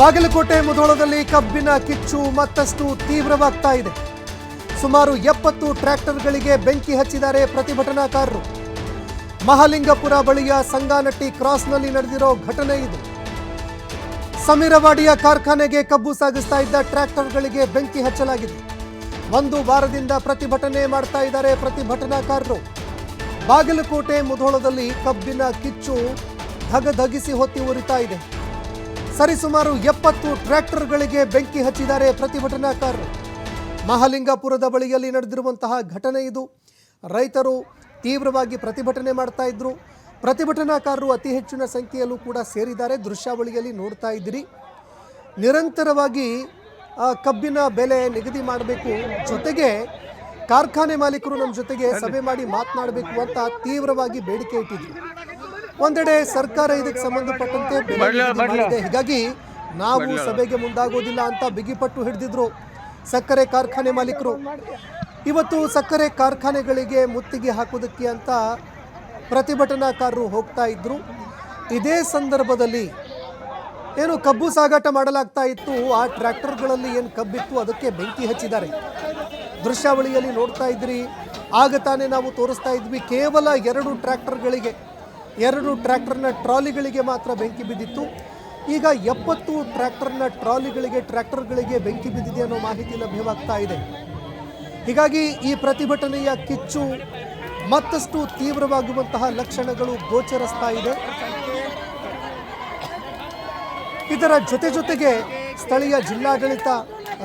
ಬಾಗಲಕೋಟೆ ಮುಧೋಳದಲ್ಲಿ ಕಬ್ಬಿನ ಕಿಚ್ಚು ಮತ್ತಷ್ಟು ತೀವ್ರವಾಗ್ತಾ ಇದೆ. ಸುಮಾರು ಎಪ್ಪತ್ತು ಟ್ರ್ಯಾಕ್ಟರ್ಗಳಿಗೆ ಬೆಂಕಿ ಹಚ್ಚಿದ್ದಾರೆ ಪ್ರತಿಭಟನಾಕಾರರು. ಮಹಾಲಿಂಗಪುರ ಬಳಿಯ ಸಂಗಾನಟ್ಟಿ ಕ್ರಾಸ್ನಲ್ಲಿ ನಡೆದಿರೋ ಘಟನೆ ಇದು. ಸಮೀರವಾಡಿಯ ಕಾರ್ಖಾನೆಗೆ ಕಬ್ಬು ಸಾಗಿಸ್ತಾ ಇದ್ದ ಟ್ರ್ಯಾಕ್ಟರ್ಗಳಿಗೆ ಬೆಂಕಿ ಹಚ್ಚಲಾಗಿದೆ. ಒಂದು ವಾರದಿಂದ ಪ್ರತಿಭಟನೆ ಮಾಡ್ತಾ ಇದ್ದಾರೆ ಪ್ರತಿಭಟನಾಕಾರರು. ಬಾಗಲಕೋಟೆ ಮುಧೋಳದಲ್ಲಿ ಕಬ್ಬಿನ ಕಿಚ್ಚು ಧಗಧಗಿಸಿ ಹೊತ್ತಿ ಉರಿತಾ ಇದೆ. ಸರಿಸುಮಾರು ಎಪ್ಪತ್ತು ಟ್ರ್ಯಾಕ್ಟರ್ಗಳಿಗೆ ಬೆಂಕಿ ಹಚ್ಚಿದ್ದಾರೆ ಪ್ರತಿಭಟನಾಕಾರರು. ಮಹಾಲಿಂಗಪುರದ ಬಳಿಯಲ್ಲಿ ನಡೆದಿರುವಂತಹ ಘಟನೆ ಇದು. ರೈತರು ತೀವ್ರವಾಗಿ ಪ್ರತಿಭಟನೆ ಮಾಡ್ತಾ ಇದ್ರು. ಪ್ರತಿಭಟನಾಕಾರರು ಅತಿ ಹೆಚ್ಚಿನ ಸಂಖ್ಯೆಯಲ್ಲೂ ಕೂಡ ಸೇರಿದ್ದಾರೆ. ದೃಶ್ಯಾವಳಿಯಲ್ಲಿ ನೋಡ್ತಾ ಇದ್ದೀರಿ. ನಿರಂತರವಾಗಿ ಕಬ್ಬಿನ ಬೆಲೆ ನಿಗದಿ ಮಾಡಬೇಕು. ಜೊತೆಗೆ ಕಾರ್ಖಾನೆ ಮಾಲೀಕರು ನಮ್ಮ ಜೊತೆಗೆ ಸಭೆ ಮಾಡಿ ಮಾತನಾಡಬೇಕು ಅಂತ ತೀವ್ರವಾಗಿ ಬೇಡಿಕೆ ಇಟ್ಟಿದ್ರು. ಒಂದೆಡೆ ಸರ್ಕಾರ ಇದಕ್ಕೆ ಸಂಬಂಧಪಟ್ಟಂತೆ ಬೆಲೆ ನಿಗದಿ ಮಾಡಿದೆ. ಹೀಗಾಗಿ ನಾವು ಸಭೆಗೆ ಮುಂದಾಗೋದಿಲ್ಲ ಅಂತ ಬಿಗಿಪಟ್ಟು ಹಿಡಿದಿದ್ರು ಸಕ್ಕರೆ ಕಾರ್ಖಾನೆ ಮಾಲೀಕರು. ಇವತ್ತು ಸಕ್ಕರೆ ಕಾರ್ಖಾನೆಗಳಿಗೆ ಮುತ್ತಿಗೆ ಹಾಕೋದಕ್ಕೆ ಅಂತ ಪ್ರತಿಭಟನಾಕಾರರು ಹೋಗ್ತಾ ಇದ್ರು. ಇದೇ ಸಂದರ್ಭದಲ್ಲಿ ಏನು ಕಬ್ಬು ಸಾಗಾಟ ಮಾಡಲಾಗ್ತಾ ಇತ್ತು ಆ ಟ್ರ್ಯಾಕ್ಟರ್ಗಳಲ್ಲಿ ಏನು ಕಬ್ಬಿತ್ತು ಅದಕ್ಕೆ ಬೆಂಕಿ ಹಚ್ಚಿದ್ದಾರೆ. ದೃಶ್ಯಾವಳಿಯಲ್ಲಿ ನೋಡ್ತಾ ಇದ್ರಿ ಆಗ ತಾನೇ ನಾವು ತೋರಿಸ್ತಾ ಇದ್ವಿ ಕೇವಲ ಎರಡು ಟ್ರ್ಯಾಕ್ಟರ್ಗಳಿಗೆ ಎರಡು ಟ್ರ್ಯಾಕ್ಟರ್ನ ಟ್ರಾಲಿಗಳಿಗೆ ಮಾತ್ರ ಬೆಂಕಿ ಬಿದ್ದಿತ್ತು. ಈಗ ಎಪ್ಪತ್ತು ಟ್ರ್ಯಾಕ್ಟರ್ನ ಟ್ರಾಲಿಗಳಿಗೆ, ಟ್ರ್ಯಾಕ್ಟರ್ಗಳಿಗೆ ಬೆಂಕಿ ಬಿದ್ದಿದೆ ಅನ್ನೋ ಮಾಹಿತಿ ಲಭ್ಯವಾಗ್ತಾ ಇದೆ. ಹೀಗಾಗಿ ಈ ಪ್ರತಿಭಟನೆಯ ಕಿಚ್ಚು ಮತ್ತಷ್ಟು ತೀವ್ರವಾಗುವಂತಹ ಲಕ್ಷಣಗಳು ಗೋಚರಿಸ್ತಾ ಇದೆ. ಇದರ ಜೊತೆ ಜೊತೆಗೆ ಸ್ಥಳೀಯ ಜಿಲ್ಲಾಡಳಿತ,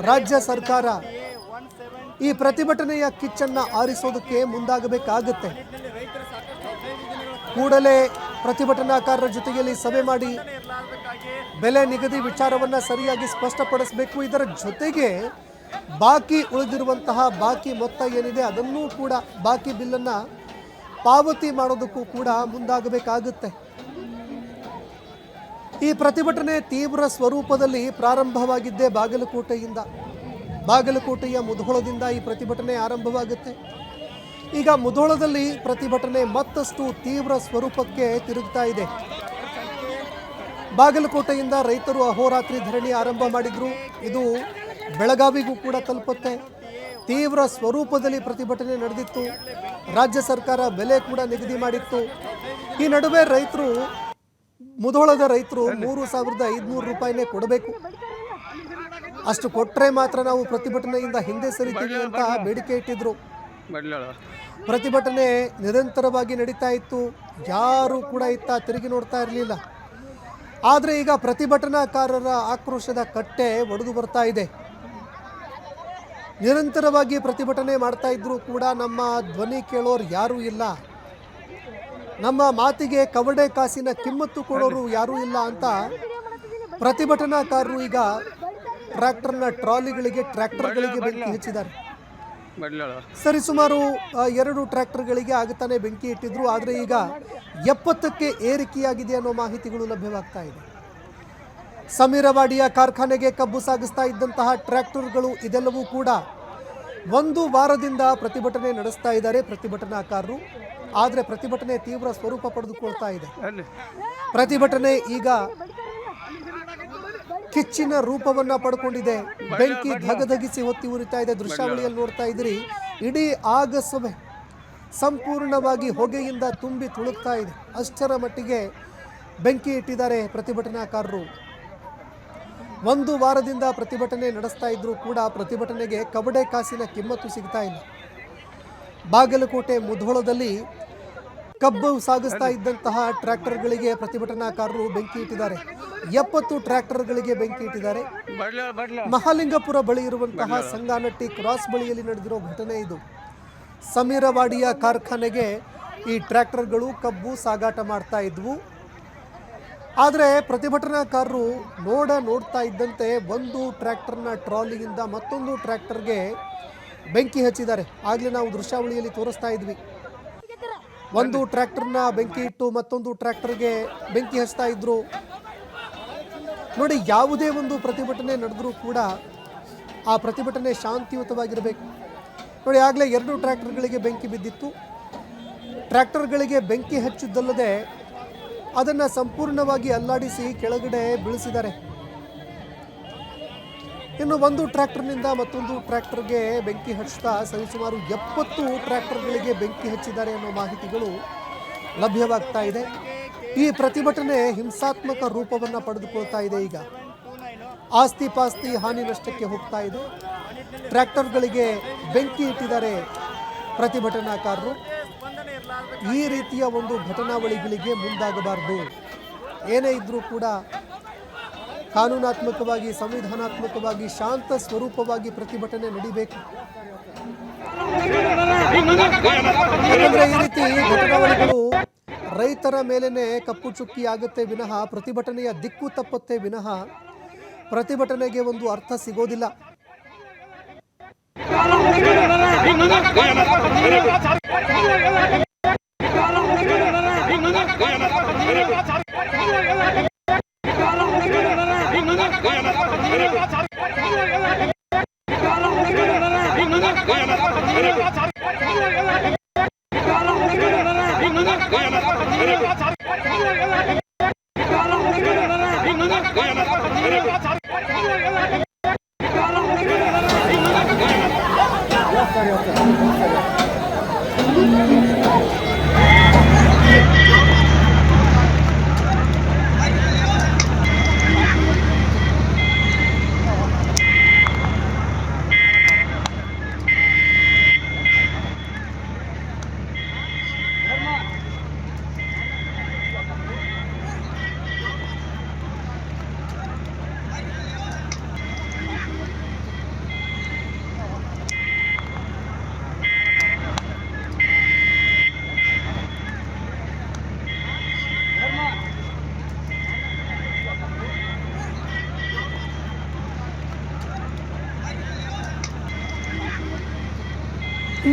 ರಾಜ್ಯ ಸರ್ಕಾರ ಈ ಪ್ರತಿಭಟನೆಯ ಕಿಚ್ಚನ್ನು ಆರಿಸೋದಕ್ಕೆ ಮುಂದಾಗಬೇಕಾಗುತ್ತೆ. ಕೂಡಲೇ ಪ್ರತಿಭಟನಾಕಾರರ ಜೊತೆಯಲ್ಲಿ ಸಭೆ ಮಾಡಿ ಬೆಲೆ ನಿಗದಿ ವಿಚಾರವನ್ನ ಸರಿಯಾಗಿ ಸ್ಪಷ್ಟಪಡಿಸಬೇಕು. ಇದರ ಜೊತೆಗೆ ಬಾಕಿ ಉಳಿದಿರುವಂತಹ ಬಾಕಿ ಮೊತ್ತ ಏನಿದೆ ಅದನ್ನೂ ಕೂಡ ಬಾಕಿ ಬಿಲ್ಲನ್ನು ಪಾವತಿ ಮಾಡೋದಕ್ಕೂ ಕೂಡ ಮುಂದಾಗಬೇಕಾಗುತ್ತೆ. ಈ ಪ್ರತಿಭಟನೆ ತೀವ್ರ ಸ್ವರೂಪದಲ್ಲಿ ಪ್ರಾರಂಭವಾಗಿದ್ದೇ ಬಾಗಲಕೋಟೆಯಿಂದ, ಬಾಗಲಕೋಟೆಯ ಮುಧೋಳದಿಂದ ಈ ಪ್ರತಿಭಟನೆ ಆರಂಭವಾಗುತ್ತೆ. ಈಗ ಮುಧೋಳದಲ್ಲಿ ಪ್ರತಿಭಟನೆ ಮತ್ತಷ್ಟು ತೀವ್ರ ಸ್ವರೂಪಕ್ಕೆ ತಿರುಗ್ತಾ ಇದೆ. ಬಾಗಲಕೋಟೆಯಿಂದ ರೈತರು ಅಹೋರಾತ್ರಿ ಧರಣಿ ಆರಂಭ ಮಾಡಿದ್ರು. ಇದು ಬೆಳಗಾವಿಗೂ ಕೂಡ ತಲುಪುತ್ತೆ. ತೀವ್ರ ಸ್ವರೂಪದಲ್ಲಿ ಪ್ರತಿಭಟನೆ ನಡೆದಿತ್ತು. ರಾಜ್ಯ ಸರ್ಕಾರ ಬೆಲೆ ಕೂಡ ನಿಗದಿ ಮಾಡಿತ್ತು. ಈ ನಡುವೆ ರೈತರು, ಮುಧೋಳದ ರೈತರು ಮೂರು ಸಾವಿರದ ಐದುನೂರು ರೂಪಾಯಿನೇ ಕೊಡಬೇಕು. ಅಷ್ಟು ಕೊಟ್ಟರೆ ಮಾತ್ರ ನಾವು ಪ್ರತಿಭಟನೆಯಿಂದ ಹಿಂದೆ ಸರಿತೀವಿ ಅಂತ ಬೇಡಿಕೆ ಇಟ್ಟಿದ್ರು. ಪ್ರತಿಭಟನೆ ನಿರಂತರವಾಗಿ ನಡೀತಾ ಇತ್ತು. ಯಾರು ಕೂಡ ಇತ್ತ ತಿರುಗಿ ನೋಡ್ತಾ ಇರಲಿಲ್ಲ. ಆದರೆ ಈಗ ಪ್ರತಿಭಟನಾಕಾರರ ಆಕ್ರೋಶದ ಕಟ್ಟೆ ಒಡೆದು ಬರ್ತಾ ಇದೆ. ನಿರಂತರವಾಗಿ ಪ್ರತಿಭಟನೆ ಮಾಡ್ತಾ ಇದ್ರು ಕೂಡ ನಮ್ಮ ಧ್ವನಿ ಕೇಳೋರು ಯಾರೂ ಇಲ್ಲ. ನಮ್ಮ ಮಾತಿಗೆ ಕವಡೆ ಕಾಸಿನ ಕಿಮ್ಮತ್ತು ಕೊಡೋರು ಯಾರೂ ಇಲ್ಲ ಅಂತ ಪ್ರತಿಭಟನಾಕಾರರು ಈಗ ಟ್ರ್ಯಾಕ್ಟರ್ನ ಟ್ರಾಲಿಗಳಿಗೆ ಟ್ರ್ಯಾಕ್ಟರ್ಗಳಿಗೆ ಬೆಂಕಿ ಹಚ್ಚಿದ್ದಾರೆ. ಸರಿಸುಮಾರು ಸುಮಾರು ಎರಡು ಟ್ರ್ಯಾಕ್ಟರ್ಗಳಿಗೆ ಆಗತಾನೆ ಬೆಂಕಿ ಇಟ್ಟಿದ್ರು ಆದರೆ ಈಗ ಎಪ್ಪತ್ತಕ್ಕೆ ಏರಿಕೆಯಾಗಿದೆ ಅನ್ನೋ ಮಾಹಿತಿಗಳು ಲಭ್ಯವಾಗ್ತಾ ಇದೆ. ಸಮೀರವಾಡಿಯ ಕಾರ್ಖಾನೆಗೆ ಕಬ್ಬು ಸಾಗಿಸ್ತಾ ಇದ್ದಂತಹ ಟ್ರ್ಯಾಕ್ಟರ್ಗಳು ಇದೆಲ್ಲವೂ ಕೂಡ ಒಂದು ವಾರದಿಂದ ಪ್ರತಿಭಟನೆ ನಡೆಸ್ತಾ ಇದ್ದಾರೆ ಪ್ರತಿಭಟನಾಕಾರರು. ಆದರೆ ಪ್ರತಿಭಟನೆ ತೀವ್ರ ಸ್ವರೂಪ ಪಡೆದುಕೊಳ್ತಾ ಇದೆ. ಪ್ರತಿಭಟನೆ ಈಗ ಕಿಚ್ಚಿನ ರೂಪವನ್ನ ಪಡ್ಕೊಂಡಿದೆ. ಬೆಂಕಿ ಧಗಧಗಿಸಿ ಹೊತ್ತಿ ಉರಿತಾ ಇದೆ. ದೃಶ್ಯಾವಳಿಯಲ್ಲಿ ನೋಡ್ತಾ ಇದ್ರಿ, ಇಡೀ ಆಗಸಭೆ ಸಂಪೂರ್ಣವಾಗಿ ಹೊಗೆಯಿಂದ ತುಂಬಿ ತುಳುಕ್ತಾ ಇದೆ. ಅಷ್ಟರ ಮಟ್ಟಿಗೆ ಬೆಂಕಿ ಇಟ್ಟಿದ್ದಾರೆ ಪ್ರತಿಭಟನಾಕಾರರು. ಒಂದು ವಾರದಿಂದ ಪ್ರತಿಭಟನೆ ನಡೆಸ್ತಾ ಇದ್ರೂ ಕೂಡ ಪ್ರತಿಭಟನೆಗೆ ಕಬಡೆ ಕಾಸಿನ ಕಿಮ್ಮತ್ತು ಸಿಗ್ತಾ ಇಲ್ಲ. ಬಾಗಲಕೋಟೆ ಮುಧೋಳದಲ್ಲಿ ಕಬ್ಬು ಸಾಗಿಸ್ತಾ ಇದ್ದಂತಹ ಟ್ರ್ಯಾಕ್ಟರ್ಗಳಿಗೆ ಪ್ರತಿಭಟನಾಕಾರರು ಬೆಂಕಿ ಇಟ್ಟಿದ್ದಾರೆ. ಎಪ್ಪತ್ತು ಟ್ರ್ಯಾಕ್ಟರ್ಗಳಿಗೆ ಬೆಂಕಿ ಇಟ್ಟಿದ್ದಾರೆ. ಮಹಾಲಿಂಗಪುರ ಬಳಿ ಇರುವಂತಹ ಸಂಗಾನಟ್ಟಿ ಕ್ರಾಸ್ ಬಳಿಯಲ್ಲಿ ನಡೆದಿರೋ ಘಟನೆ ಇದು. ಸಮೀರವಾಡಿಯ ಕಾರ್ಖಾನೆಗೆ ಈ ಟ್ರ್ಯಾಕ್ಟರ್ಗಳು ಕಬ್ಬು ಸಾಗಾಟ ಮಾಡ್ತಾ ಇದ್ವು. ಆದರೆ ಪ್ರತಿಭಟನಾಕಾರರು ನೋಡ ನೋಡ್ತಾ ಇದ್ದಂತೆ ಒಂದು ಟ್ರ್ಯಾಕ್ಟರ್ನ ಟ್ರಾಲಿಯಿಂದ ಮತ್ತೊಂದು ಟ್ರ್ಯಾಕ್ಟರ್ಗೆ ಬೆಂಕಿ ಹಚ್ಚಿದ್ದಾರೆ. ಆಗಲೇ ನಾವು ದೃಶ್ಯಾವಳಿಯಲ್ಲಿ ತೋರಿಸ್ತಾ ಇದ್ವಿ. ಒಂದು ಟ್ರ್ಯಾಕ್ಟರ್ನ ಬೆಂಕಿ ಇಟ್ಟು ಮತ್ತೊಂದು ಟ್ರ್ಯಾಕ್ಟರ್ಗೆ ಬೆಂಕಿ ಹಚ್ತಾ ಇದ್ರು. ನೋಡಿ, ಯಾವುದೇ ಒಂದು ಪ್ರತಿಭಟನೆ ನಡೆದರೂ ಕೂಡ ಆ ಪ್ರತಿಭಟನೆ ಶಾಂತಿಯುತವಾಗಿರಬೇಕು. ನೋಡಿ, ಆಗಲೇ ಎರಡು ಟ್ರ್ಯಾಕ್ಟರ್ಗಳಿಗೆ ಬೆಂಕಿ ಬಿದ್ದಿತ್ತು. ಟ್ರ್ಯಾಕ್ಟರ್ಗಳಿಗೆ ಬೆಂಕಿ ಹಚ್ಚಿದ್ದಲ್ಲದೆ ಅದನ್ನು ಸಂಪೂರ್ಣವಾಗಿ ಅಲ್ಲಾಡಿಸಿ ಕೆಳಗಡೆ ಬೀಳಿಸಿದ್ದಾರೆ. ಇನ್ನು ಒಂದು ಟ್ರ್ಯಾಕ್ಟರ್ನಿಂದ ಮತ್ತೊಂದು ಟ್ರ್ಯಾಕ್ಟರ್ಗೆ ಬೆಂಕಿ ಹಚ್ಚುತ್ತಾ ಸರಿಸುಮಾರು ಎಪ್ಪತ್ತು ಟ್ರ್ಯಾಕ್ಟರ್ಗಳಿಗೆ ಬೆಂಕಿ ಹಚ್ಚಿದ್ದಾರೆ ಅನ್ನೋ ಮಾಹಿತಿಗಳು ಲಭ್ಯವಾಗ್ತಾ ಇದೆ. ಈ ಪ್ರತಿಭಟನೆ ಹಿಂಸಾತ್ಮಕ ರೂಪವನ್ನು ಪಡೆದುಕೊಳ್ತಾ ಇದೆ ಈಗ. ಆಸ್ತಿ ಪಾಸ್ತಿ ಹಾನಿ ನಷ್ಟಕ್ಕೆ ಹೋಗ್ತಾ ಇದೆ. ಟ್ರ್ಯಾಕ್ಟರ್ಗಳಿಗೆ ಬೆಂಕಿ ಇಟ್ಟಿದ್ದಾರೆ ಪ್ರತಿಭಟನಾಕಾರರು. ಈ ರೀತಿಯ ಒಂದು ಘಟನಾವಳಿಗಳಿಗೆ ಮುಂದಾಗಬಾರದು. ಏನೇ ಇದ್ರೂ ಕೂಡ ಕಾನೂನಾತ್ಮಕವಾಗಿ, ಸಂವಿಧಾನಾತ್ಮಕವಾಗಿ ಶಾಂತ ಸ್ವರೂಪವಾಗಿ ಪ್ರತಿಭಟನೆ ನಡಿಬೇಕು. ಈ ರೀತಿ ಘಟನಾವಳಿಗಳು ರೈತರ ಮೇಲೇ ಕಪ್ಪು ಚುಕ್ಕಿ ಆಗುತ್ತೆ ವಿನಃ ಪ್ರತಿಭಟನೆಯ ದಿಕ್ಕು ತಪ್ಪುತ್ತೆ ವಿನಃ ಪ್ರತಿಭಟನೆಗೆ ಒಂದು ಅರ್ಥ ಸಿಗೋದಿಲ್ಲ. っかりやった。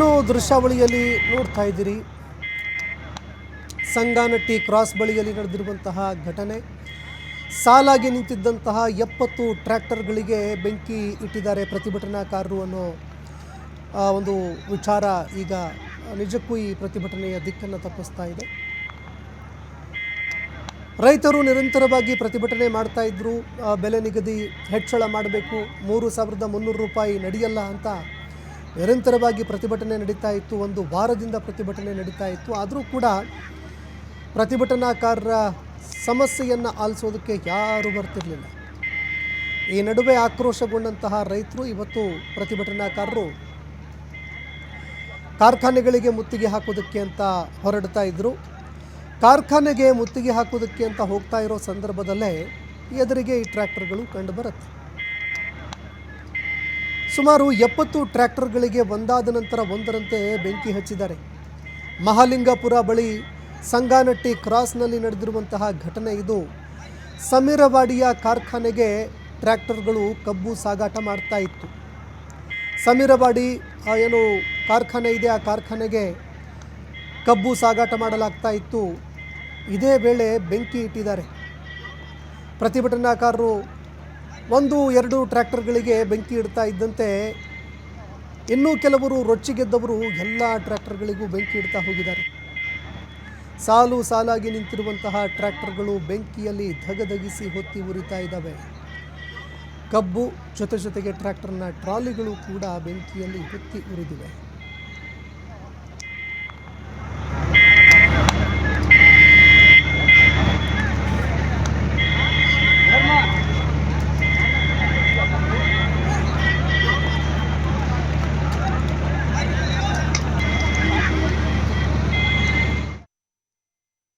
ಇನ್ನು ದೃಶ್ಯಾವಳಿಯಲ್ಲಿ ನೋಡ್ತಾ ಇದ್ದೀರಿ. ಸಂಗಾನಟ್ಟಿ ಕ್ರಾಸ್ ಬಳಿಯಲ್ಲಿ ನಡೆದಿರುವಂತಹ ಘಟನೆ. ಸಾಲಾಗಿ ನಿಂತಿದ್ದಂತಹ ಎಪ್ಪತ್ತು ಟ್ರ್ಯಾಕ್ಟರ್ಗಳಿಗೆ ಬೆಂಕಿ ಇಟ್ಟಿದ್ದಾರೆ ಪ್ರತಿಭಟನಾಕಾರರು ಅನ್ನೋ ಒಂದು ವಿಚಾರ ಈಗ ನಿಜಕ್ಕೂ ಈ ಪ್ರತಿಭಟನೆಯ ದಿಕ್ಕನ್ನು ತಪ್ಪಿಸ್ತಾ ಇದೆ. ರೈತರು ನಿರಂತರವಾಗಿ ಪ್ರತಿಭಟನೆ ಮಾಡ್ತಾ ಇದ್ರು. ಬೆಲೆ ನಿಗದಿ ಹೆಚ್ಚಳ ಮಾಡಬೇಕು. ಮೂರು ಸಾವಿರದ ಮುನ್ನೂರು ರೂಪಾಯಿ ನಡೆಯಲ್ಲ ಅಂತ ನಿರಂತರವಾಗಿ ಪ್ರತಿಭಟನೆ ನಡೀತಾ ಇತ್ತು, ಒಂದು ವಾರದಿಂದ ಪ್ರತಿಭಟನೆ ನಡೀತಾ ಇತ್ತು. ಆದರೂ ಕೂಡ ಪ್ರತಿಭಟನಾಕಾರರ ಸಮಸ್ಯೆಯನ್ನು ಆಲಿಸೋದಕ್ಕೆ ಯಾರೂ ಬರ್ತಿರಲಿಲ್ಲ. ಈ ನಡುವೆ ಆಕ್ರೋಶಗೊಂಡಂತಹ ರೈತರು ಇವತ್ತು ಪ್ರತಿಭಟನಾಕಾರರು ಕಾರ್ಖಾನೆಗಳಿಗೆ ಮುತ್ತಿಗೆ ಹಾಕೋದಕ್ಕೆ ಅಂತ ಹೊರಡ್ತಾ ಇದ್ದರು ಕಾರ್ಖಾನೆಗೆ ಮುತ್ತಿಗೆ ಹಾಕೋದಕ್ಕೆ ಅಂತ ಹೋಗ್ತಾ ಇರೋ ಸಂದರ್ಭದಲ್ಲೇ ಎದುರಿಗೆ ಈ ಟ್ರ್ಯಾಕ್ಟರ್ಗಳು ಕಂಡುಬರುತ್ತೆ ಸುಮಾರು ಎಪ್ಪತ್ತು ಟ್ರ್ಯಾಕ್ಟರ್ಗಳಿಗೆ ಒಂದಾದ ನಂತರ ಒಂದರಂತೆ ಬೆಂಕಿ ಹಚ್ಚಿದ್ದಾರೆ. ಮಹಾಲಿಂಗಪುರ ಬಳಿ ಸಂಗಾನಟ್ಟಿ ಕ್ರಾಸ್ನಲ್ಲಿ ನಡೆದಿರುವಂತಹ ಘಟನೆ ಇದು. ಸಮೀರವಾಡಿಯ ಕಾರ್ಖಾನೆಗೆ ಟ್ರ್ಯಾಕ್ಟರ್ಗಳು ಕಬ್ಬು ಸಾಗಾಟ ಮಾಡ್ತಾ ಇತ್ತು. ಸಮೀರವಾಡಿ ಏನು ಕಾರ್ಖಾನೆ ಇದೆ, ಆ ಕಾರ್ಖಾನೆಗೆ ಕಬ್ಬು ಸಾಗಾಟ ಮಾಡಲಾಗ್ತಾ ಇತ್ತು. ಇದೇ ವೇಳೆ ಬೆಂಕಿ ಇಟ್ಟಿದ್ದಾರೆ. ಪ್ರತಿಭಟನಾಕಾರರು ಒಂದು, ಎರಡು ಟ್ರ್ಯಾಕ್ಟರ್ಗಳಿಗೆ ಬೆಂಕಿ ಇಡ್ತಾ ಇದ್ದಂತೆ ಇನ್ನೂ ಕೆಲವರು ರೊಚ್ಚಿಗೆದ್ದವರು ಎಲ್ಲ ಟ್ರ್ಯಾಕ್ಟರ್ಗಳಿಗೂ ಬೆಂಕಿ ಇಡ್ತಾ ಹೋಗಿದ್ದಾರೆ. ಸಾಲು ಸಾಲಾಗಿ ನಿಂತಿರುವಂತಹ ಟ್ರ್ಯಾಕ್ಟರ್ಗಳು ಬೆಂಕಿಯಲ್ಲಿ ಧಗಧಗಿಸಿ ಹೊತ್ತಿ ಉರಿತಾ ಇದ್ದಾವೆ. ಕಬ್ಬು, ಜೊತೆ ಜೊತೆಗೆ ಟ್ರ್ಯಾಕ್ಟರ್ನ ಟ್ರಾಲಿಗಳು ಕೂಡ ಬೆಂಕಿಯಲ್ಲಿ ಹೊತ್ತಿ ಉರಿದಿವೆ.